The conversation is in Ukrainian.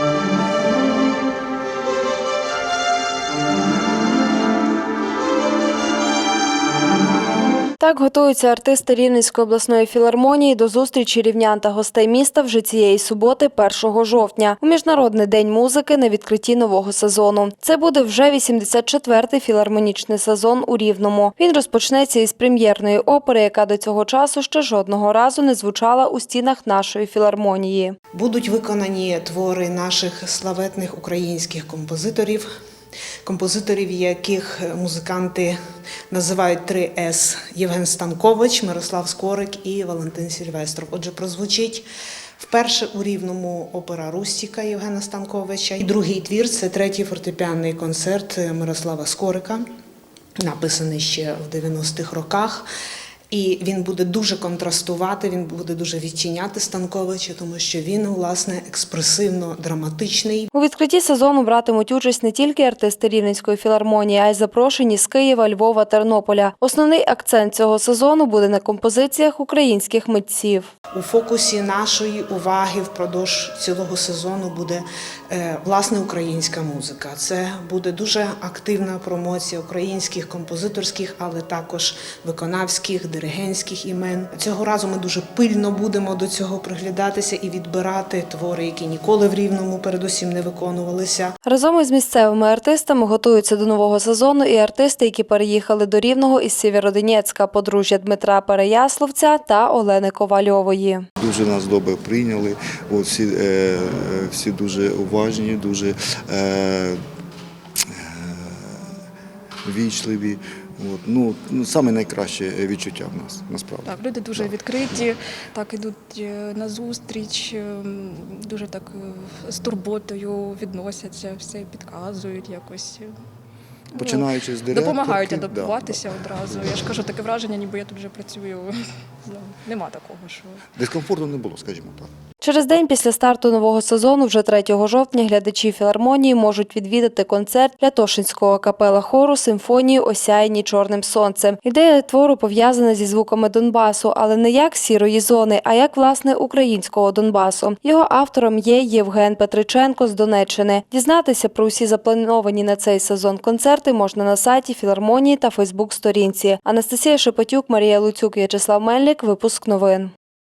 Thank you. Так готуються артисти Рівненської обласної філармонії до зустрічі рівнян та гостей міста вже цієї суботи, 1 жовтня, у міжнародний день музики на відкритті нового сезону. Це буде вже 84-й філармонічний сезон у Рівному. Він розпочнеться із прем'єрної опери, яка до цього часу ще жодного разу не звучала у стінах нашої філармонії. Будуть виконані твори наших славетних українських композиторів, композиторів, яких музиканти називають 3С Євген Станкович, Мирослав Скорик і Валентин Сільвестров. Отже, прозвучить вперше у рівному опера Рустіка Євгена Станковича. І другий твір це третій фортепіанний концерт Мирослава Скорика, написаний ще в 90-х роках. І він буде дуже контрастувати, він буде дуже відчиняти Станковича, тому що він, власне, експресивно драматичний. У відкритті сезону братимуть участь не тільки артисти Рівненської філармонії, а й запрошені з Києва, Львова, Тернополя. Основний акцент цього сезону буде на композиціях українських митців. У фокусі нашої уваги впродовж цілого сезону буде е, власне українська музика. Це буде дуже активна промоція українських композиторських, але також виконавських, диригентських імен. Цього разу ми дуже пильно будемо до цього приглядатися і відбирати твори, які ніколи в рівному передусім не виконувалися. Разом із місцевими артистами готуються до нового сезону і артисти, які переїхали до Рівного із Сєвєродонецька, подружжя Дмитра Переяславця та Олени Ковальової. Дуже нас добре прийняли. Всі, е, е, всі дуже уважні, дуже е, вічливі. От, ну, ну, саме найкраще відчуття в нас насправді. Так, люди дуже Так. відкриті, так ідуть е, на зустріч, ем, дуже так е, з турботою відносяться, все підказують якось. Ну, Починаючи з директорки. Допомагають да, адаптуватися одразу. Я ж кажу, таке враження, ніби я тут вже працюю. Ну, Нема такого, що. Дискомфорту не було, скажімо так. Через день після старту нового сезону, вже 3 жовтня, глядачі філармонії можуть відвідати концерт Лятошинського капела хору симфонії Осяяні чорним сонцем. Ідея твору пов'язана зі звуками Донбасу, але не як сірої зони, а як власне українського Донбасу. Його автором є Євген Петриченко з Донеччини. Дізнатися про усі заплановані на цей сезон концерти можна на сайті філармонії та Фейсбук-сторінці. Анастасія Шепетюк, Марія Луцюк, В'ячеслав Мельник. Випуск новин.